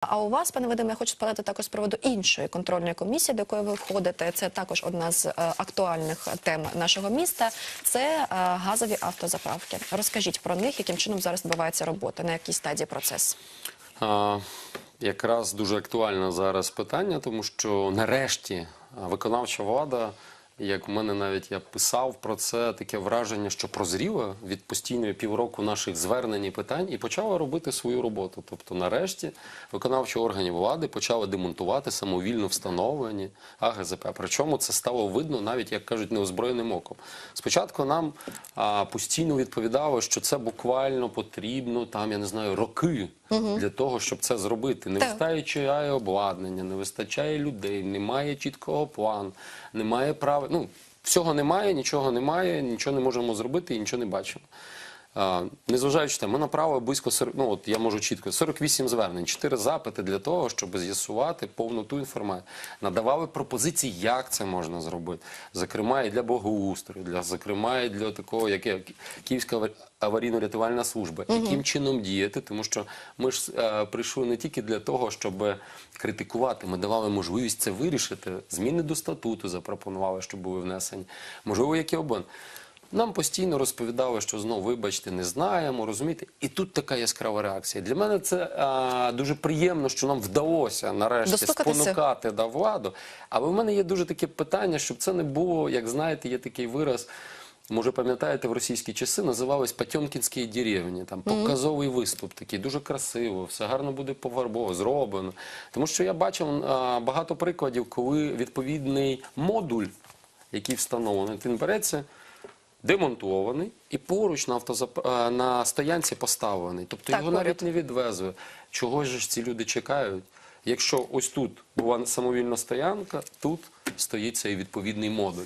А у вас, пане Вадиме, я хочу спитати також з приводу іншої контрольної комісії, до якої ви входите. Це також одна з е, актуальних тем нашого міста. Це е, газові автозаправки. Розкажіть про них, яким чином зараз відбувається робота, на якій стадії процес. А, якраз дуже актуальне зараз питання, тому що нарешті виконавча влада, як в мене навіть я писав про це, таке враження, що прозріла від постійної півроку наших звернень і питань і почала робити свою роботу. Тобто, нарешті, виконавчі органи влади почали демонтувати самовільно встановлені АГЗП. Причому це стало видно навіть, як кажуть, неозброєним оком. Спочатку нам а, постійно відповідало, що це буквально потрібно там, я не знаю, роки для того, щоб це зробити. Не вистачає обладнання, не вистачає людей, немає чіткого плану, немає права. Ну, всього немає, нічого немає, нічого не можемо зробити і нічого не бачимо. Незважаючи на те, ми направили близько 40, ну от я можу чітко 48 звернень, 4 запити для того, щоб з'ясувати повноту інформацію. Надавали пропозиції, як це можна зробити. Зокрема, і для благоустрою, для зокрема, і для такого, як є Київська аварійно-рятувальна служба, яким чином діяти, тому що ми ж е, прийшли не тільки для того, щоб критикувати, ми давали можливість це вирішити. Зміни до статуту запропонували, щоб були внесені. Можливо, які обон. Нам постійно розповідали, що знову, вибачте, не знаємо, розумієте? І тут така яскрава реакція. Для мене це а, дуже приємно, що нам вдалося нарешті спонукати да, владу. Але в мене є дуже таке питання, щоб це не було, як знаєте, є такий вираз. Може, пам'ятаєте, в російські часи називались Патьомкінські деревні. Там показовий виступ такий, дуже красиво, все гарно буде пофарбовано, зроблено. Тому що я бачив а, багато прикладів, коли відповідний модуль, який встановлений, він береться демонтований і поруч на, автозап... на стоянці поставлений. Тобто Так, його поряд. навіть не відвезли. Чого ж ці люди чекають? Якщо ось тут була самовільна стоянка, тут стоїть цей відповідний модуль.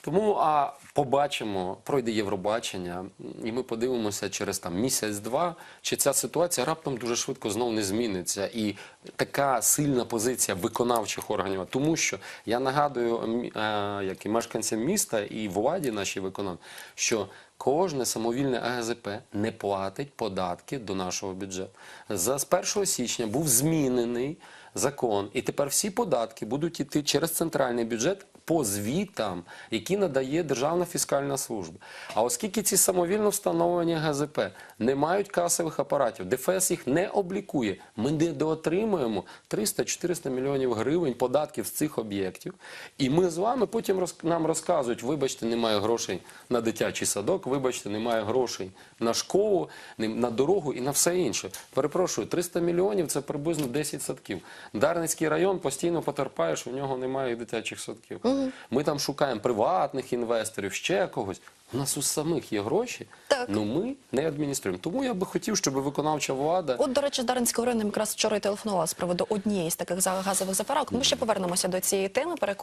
Тому а побачимо, пройде Євробачення, і ми подивимося через там місяць-два, чи ця ситуація раптом дуже швидко знов не зміниться. І така сильна позиція виконавчих органів. Тому що я нагадую, е, як і мешканцям міста і владі нашій виконав, що Кожне самовільне АГЗП не платить податки до нашого бюджету. За з 1 січня був змінений закон, і тепер всі податки будуть йти через центральний бюджет по звітам, які надає Державна фіскальна служба. А оскільки ці самовільно встановлені ГЗП не мають касових апаратів, ДФС їх не облікує, ми не доотримуємо 300-400 мільйонів гривень податків з цих об'єктів. І ми з вами потім нам розказують, вибачте, немає грошей на дитячий садок, вибачте, немає грошей на школу, на дорогу і на все інше. Перепрошую, 300 мільйонів це приблизно 10 садків. Дарницький район постійно потерпає, що в нього немає дитячих садків. Ми там шукаємо приватних інвесторів, ще когось. У нас у самих є гроші, Так. ну ми не адмініструємо. Тому я би хотів, щоб виконавча влада. От, до речі, Даринського району якраз вчора і телефонувала з приводу однієї з таких за- газових заправок. Ми ще повернемося до цієї теми.